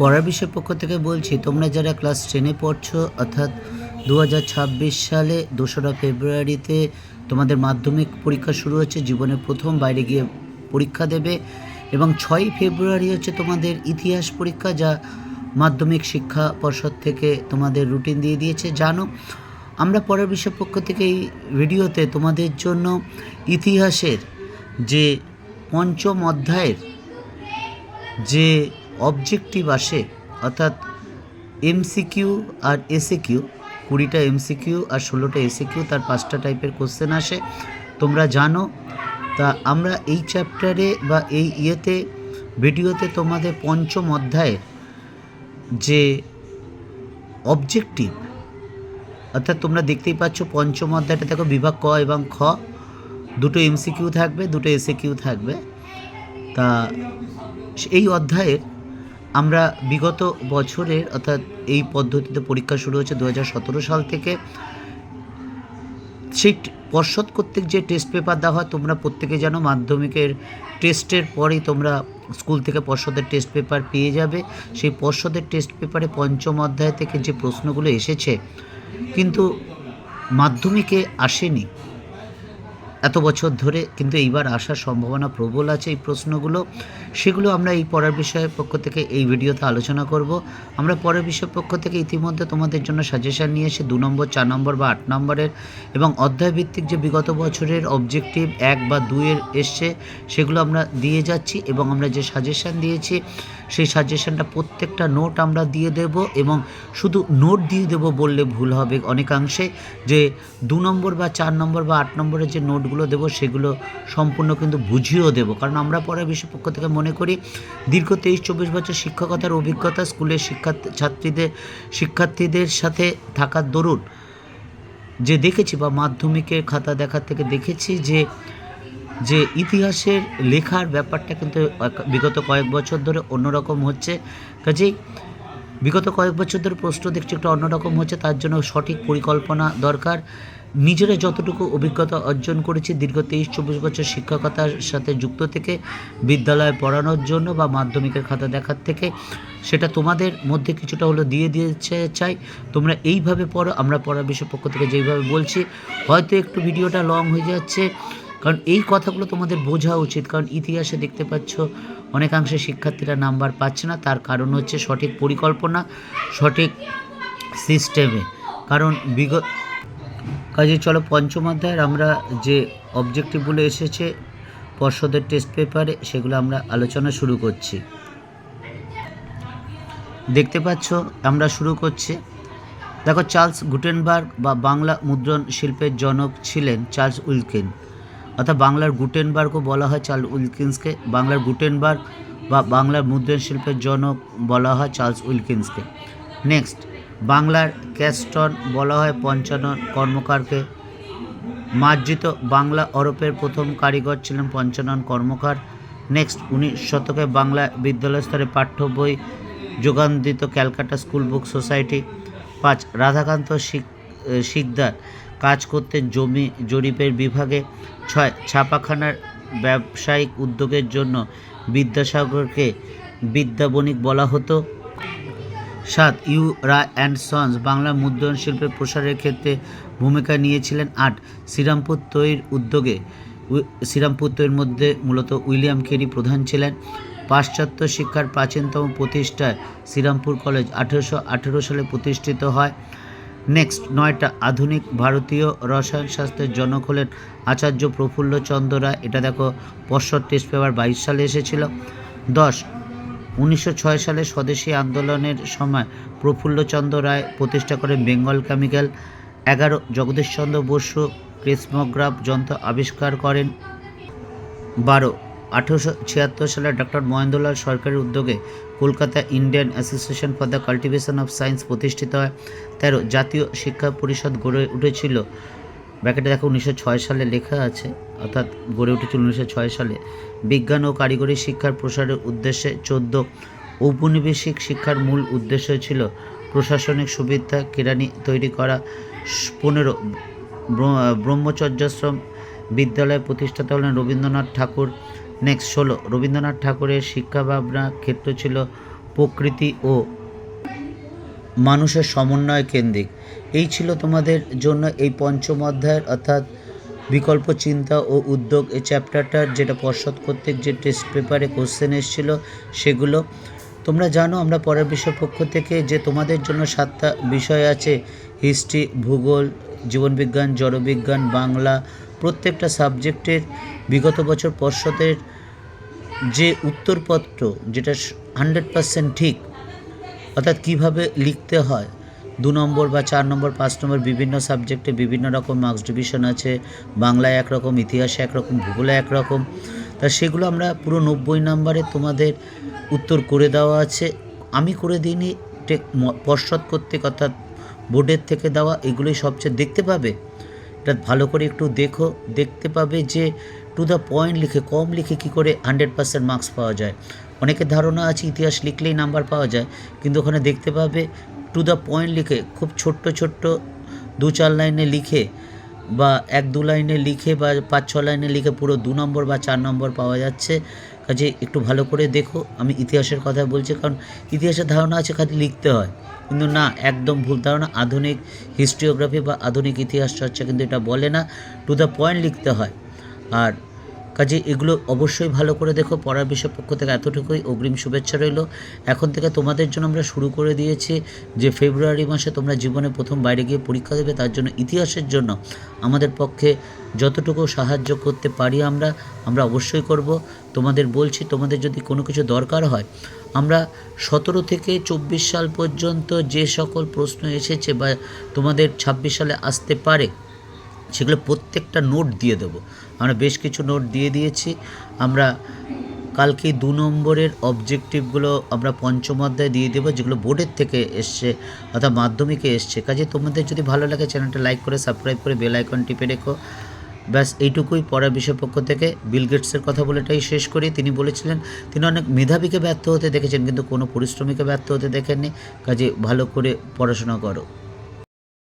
পড়ার বিষয়ের পক্ষ থেকে বলছি, তোমরা যারা ক্লাস টেনে পড়ছো, অর্থাৎ দু হাজার ছাব্বিশ সালে দোসরা ফেব্রুয়ারিতে তোমাদের মাধ্যমিক পরীক্ষা শুরু হচ্ছে, জীবনের প্রথম বাইরে গিয়ে পরীক্ষা দেবে এবং ছয়ই ফেব্রুয়ারি হচ্ছে তোমাদের ইতিহাস পরীক্ষা, যা মাধ্যমিক শিক্ষা পর্ষদ থেকে তোমাদের রুটিন দিয়ে দিয়েছে। জানো, আমরা পরের বিষয়ের পক্ষ থেকে এই ভিডিওতে তোমাদের জন্য ইতিহাসের যে পঞ্চম অধ্যায়ের যে অবজেক্টিভ আসে, অর্থাৎ এমসিকিউ আর এসে কিউ কুড়িটা এমসিকিউ আর ষোলোটা এসে কিউ তার পাঁচটা টাইপের কোশ্চেন আসে। তোমরা জানো, তা আমরা এই চ্যাপ্টারে বা এই ইয়েতে ভিডিওতে তোমাদের পঞ্চম অধ্যায়ের যে অবজেক্টিভ অর্থাৎ তোমরা দেখতেই পাচ্ছ পঞ্চম অধ্যায়টা দেখো বিভাগ ক এবং খ, দুটো এমসিকিউ থাকবে, দুটো এসে কিউ থাকবে। তা এই অধ্যায়ের আমরা বিগত বছরের অর্থাৎ এই পদ্ধতিতে পরীক্ষা শুরু হয়েছে দু হাজার সতেরো সাল থেকে। সেই পর্ষদ কর্তৃক যে টেস্ট পেপার দেওয়া হয়, তোমরা প্রত্যেকে জানো মাধ্যমিকের টেস্টের পরেই তোমরা স্কুল থেকে পর্ষদের টেস্ট পেপার পেয়ে যাবে। সেই পর্ষদের টেস্ট পেপারে পঞ্চম অধ্যায় থেকে যে প্রশ্নগুলো এসেছে, কিন্তু মাধ্যমিকে আসেনি। এত বছর ধরে কিন্তু এইবার আসার সম্ভাবনা প্রবল আছে এই প্রশ্নগুলো। সেগুলো আমরা এই পড়ার বিষয়ের পক্ষ থেকে এই ভিডিওতে আলোচনা করব। আমরা পরের বিষয়ের পক্ষ থেকে ইতিমধ্যে তোমাদের জন্য সাজেশান নিয়ে এসে দু নম্বর, চার নম্বর বা আট নম্বরের এবং অধ্যায় ভিত্তিক যে বিগত বছরের অবজেক্টিভ এক বা দুইয়ের এসছে, সেগুলো আমরা দিয়ে যাচ্ছি এবং আমরা যে সাজেশান দিয়েছি, সেই সাজেশানটা প্রত্যেকটা নোট আমরা দিয়ে দেব এবং শুধু নোট দিয়ে দেব বললে ভুল হবে অনেকাংশে যে দু নম্বর বা চার নম্বর বা আট নম্বরের যে নোটগুলো দেবো সেগুলো সম্পূর্ণ কিন্তু বুঝিয়েও দেবো। কারণ আমরা পরে বিশ্ব পক্ষ থেকে মনে করি, দীর্ঘ তেইশ চব্বিশ বছর শিক্ষকতার অভিজ্ঞতা, স্কুলের শিক্ষা ছাত্রীদের, শিক্ষার্থীদের সাথে থাকার দরুন যে দেখেছি বা মাধ্যমিকের খাতা দেখার থেকে দেখেছি যে যে ইতিহাসের লেখার ব্যাপারটা কিন্তু বিগত কয়েক বছর ধরে অন্যরকম হচ্ছে। কাজেই বিগত কয়েক বছর ধরে প্রশ্ন দেখছি একটু অন্যরকম হচ্ছে, তার জন্য সঠিক পরিকল্পনা দরকার। নিজেরা যতটুকু অভিজ্ঞতা অর্জন করেছি দীর্ঘ তেইশ চব্বিশ বছর শিক্ষকতার সাথে যুক্ত থেকে, বিদ্যালয়ে পড়ানোর জন্য বা মাধ্যমিকের খাতা দেখার থেকে, সেটা তোমাদের মধ্যে কিছুটা হলো দিয়ে দিয়েছে চাই। তোমরা এইভাবে পড়ো, আমরা পড়ার বিষয় পক্ষ থেকে যেইভাবে বলছি, হয়তো একটু ভিডিওটা লং হয়ে যাচ্ছে, কারণ এই কথাগুলো তোমাদের বোঝা উচিত, কারণ ইতিহাসে দেখতে পাচ্ছ অনেকাংশে শিক্ষার্থীরা নাম্বার পাচ্ছে না। তার কারণ হচ্ছে সঠিক পরিকল্পনা, সঠিক সিস্টেমে। কারণ বিগত কাজে চলো পঞ্চম অধ্যায়ের আমরা যে অবজেক্টিভগুলো এসেছে, পর্ষদের টেস্ট পেপারে সেগুলো আমরা আলোচনা শুরু করছি। দেখতে পাচ্ছ, আমরা শুরু করছি। দেখো, চার্লস গুটেনবার্গ বা বাংলা মুদ্রণ শিল্পের জনক ছিলেন চার্লস উইলকিন। অর্থাৎ বাংলার গুটেনবার্গও বলা হয়, চার্লস উইলকিন্সকে। বাংলার গুটেনবার্গ বা বাংলার মুদ্রণ শিল্পের জনক বলা হয়, চার্লস উইলকিন্সকে। নেক্সট, বাংলার ক্যাস্টন বলা হয়, পঞ্চানন কর্মকারকে। মার্জিত বাংলা অরপের প্রথম কারিগর ছিলেন পঞ্চানন কর্মকার। নেক্সট, উনিশ শতকে বাংলা বিদ্যালয় স্তরে পাঠ্য বই যোগান দিত ক্যালকাটা স্কুল বুক সোসাইটি। পাঁচ, রাধাকান্ত শিক শিকদার। কাজ করতেন জমি, জরিপের বিভাগে ছয় ছাপাখানার ব্যবসায়িক উদ্যোগের জন্য বিদ্যাসাগরকে বিদ্যাবণিক বলা হতো। সাত, ইউ রা অ্যান্ড সন্স, বাংলা মুদ্রণ শিল্পের প্রসারের ক্ষেত্রে ভূমিকা নিয়েছিলেন আট। শ্রীরামপুর তৈর উদ্যোগে শ্রীরামপুর তৈর মধ্যে মূলত উইলিয়াম কেরি প্রধান ছিলেন। পাশ্চাত্য শিক্ষার প্রাচীনতম প্রতিষ্ঠায় শ্রীরামপুর কলেজ আঠেরোশো আঠেরো সালে প্রতিষ্ঠিত হয়। নেক্সট, নয়টা, আধুনিক ভারতীয় রসায়ন শাস্ত্রের জনক হলেন আচার্য প্রফুল্লচন্দ্র রায়। এটা দেখো পর্ষদ টেস্ট পেপার বাইশ সালে এসেছিল। দশ, উনিশশো সালে স্বদেশী আন্দোলনের সময় প্রফুল্লচন্দ্র রায় প্রতিষ্ঠা করেন বেঙ্গল কেমিক্যাল। এগারো জগদীশচন্দ্র বসু ক্রিসমোগ্রাফ যন্ত্র আবিষ্কার করেন। বারো আঠেরোশো ছিয়াত্তর সালে ডক্টর মহেন্দ্রলাল সরকারের উদ্যোগে Kolkata Indian association for the cultivation of science প্রতিষ্ঠিত হয়। তেরো, জাতীয় শিক্ষা পরিষদ গড়ে উঠেছিল, ব্র্যাকেটে দেখো উনিশশো ছয় সালে লেখা আছে, অর্থাৎ গড়ে উঠেছিল উনিশশো ছয় সালে। বিজ্ঞান ও কারিগরি শিক্ষার প্রসারের উদ্দেশ্যে চোদ্দ, ঔপনিবেশিক শিক্ষার মূল উদ্দেশ্য ছিল প্রশাসনিক সুবিধা কেরানি তৈরি করা। পনেরো ব্রহ্মচর্যাশ্রম বিদ্যালয় প্রতিষ্ঠাতা হলেন রবীন্দ্রনাথ ঠাকুর। নেক্সট ষোলো। রবীন্দ্রনাথ ঠাকুরের শিক্ষা ভাবনা ক্ষেত্র ছিল প্রকৃতি ও মানুষের সমন্বয় কেন্দ্রিক। এই ছিল তোমাদের জন্য এই পঞ্চম অধ্যায়ের, অর্থাৎ বিকল্প চিন্তা ও উদ্যোগ। এই চ্যাপ্টারটার যেটা পর্ষদ কর্তৃক যে টেস্ট পেপারে কোশ্চেন এসেছিল, সেগুলো তোমরা জানো। আমরা পরের বিষয় পক্ষ থেকে যে তোমাদের জন্য সাতটা বিষয় আছে হিস্ট্রি ভূগোল, জীবনবিজ্ঞান, জড়বিজ্ঞান, বাংলা, প্রত্যেকটা সাবজেক্টের বিগত বছর পর্ষদের যে উত্তরপত্র যেটা হান্ড্রেড পার্সেন্ট ঠিক, অর্থাৎ কীভাবে লিখতে হয়, দু নম্বর বা চার নম্বর, পাঁচ নম্বর বিভিন্ন সাবজেক্টে বিভিন্ন রকম মার্কস ডিভিশন আছে, বাংলায় একরকম, ইতিহাসে একরকম, ভূগোলে একরকম, তা সেগুলো আমরা পুরো নব্বই নম্বরে তোমাদের উত্তর করে দেওয়া আছে। আমি করে দিইনি পর্ষদ কর্তৃক অর্থাৎ বোর্ডের থেকে দেওয়া, এগুলোই সবচেয়ে, দেখতে পাবে? এটা ভালো করে একটু দেখো, দেখতে পাবে যে টু দ্য পয়েন্ট লিখে কম লিখে কি করে হান্ড্রেড পার্সেন্ট মার্কস পাওয়া যায়? অনেকের ধারণা আছে ইতিহাস লিখলেই নাম্বার পাওয়া যায়, কিন্তু ওখানে দেখতে পাবে টু দ্য পয়েন্ট লিখে খুব ছোট্ট ছোট্ট দু চার লাইনে লিখে বা এক দু লাইনে লিখে বা পাঁচ ছ লাইনে লিখে পুরো দু নম্বর বা চার নম্বর পাওয়া যাচ্ছে। কাজে একটু ভালো করে দেখো, আমি ইতিহাসের কথা বলছি, কারণ ইতিহাসের ধারণা আছে, খালি লিখতে হয়। কিন্তু না, একদম ভুল ধারণা, আধুনিক হিস্ট্রিওগ্রাফি বা আধুনিক ইতিহাস চর্চা কিন্তু এটা বলে না। টু দ্য পয়েন্ট লিখতে হয়। আর কাজে এগুলো অবশ্যই ভালো করে দেখো, পড়ার বিষয় পক্ষ থেকে এতটুকুই। অগ্রিম শুভেচ্ছা রইল। এখন থেকে তোমাদের জন্য আমরা শুরু করে দিয়েছি যে ফেব্রুয়ারি মাসে তোমরা জীবনে প্রথম বাইরে গিয়ে পরীক্ষা দেবে, তার জন্য ইতিহাসের জন্য আমাদের পক্ষে যতটুকু সাহায্য করতে পারি আমরা আমরা অবশ্যই করব। তোমাদের বলছি, তোমাদের যদি কোনো কিছু দরকার হয়, আমরা সতেরো থেকে চব্বিশ সাল পর্যন্ত যে সকল প্রশ্ন এসেছে বা তোমাদের ছাব্বিশ সালে আসতে পারে সেগুলো প্রত্যেকটা নোট দিয়ে দেবো। আমরা বেশ কিছু নোট দিয়ে দিয়েছি। আমরা কালকে দু নম্বরের অবজেক্টিভগুলো আমরা পঞ্চম অধ্যায় দিয়ে দেবো, যেগুলো বোর্ডের থেকে এসছে অর্থাৎ মাধ্যমিকে এসছে। কাজে তোমাদের যদি ভালো লাগে, চ্যানেলটা লাইক করে, সাবস্ক্রাইব করে, বেল আইকন টিপে রেখো। ব্যাস, এইটুকুই পড়ার বিষয় পক্ষ থেকে। বিল গেটসের কথা বলেটাই শেষ করি। তিনি বলেছিলেন, তিনি অনেক মেধাবীকে ব্যর্থ হতে দেখেছেন, কিন্তু কোনো পরিশ্রমীকে ব্যর্থ হতে দেখেননি। কাজে ভালো করে পড়াশোনা করো।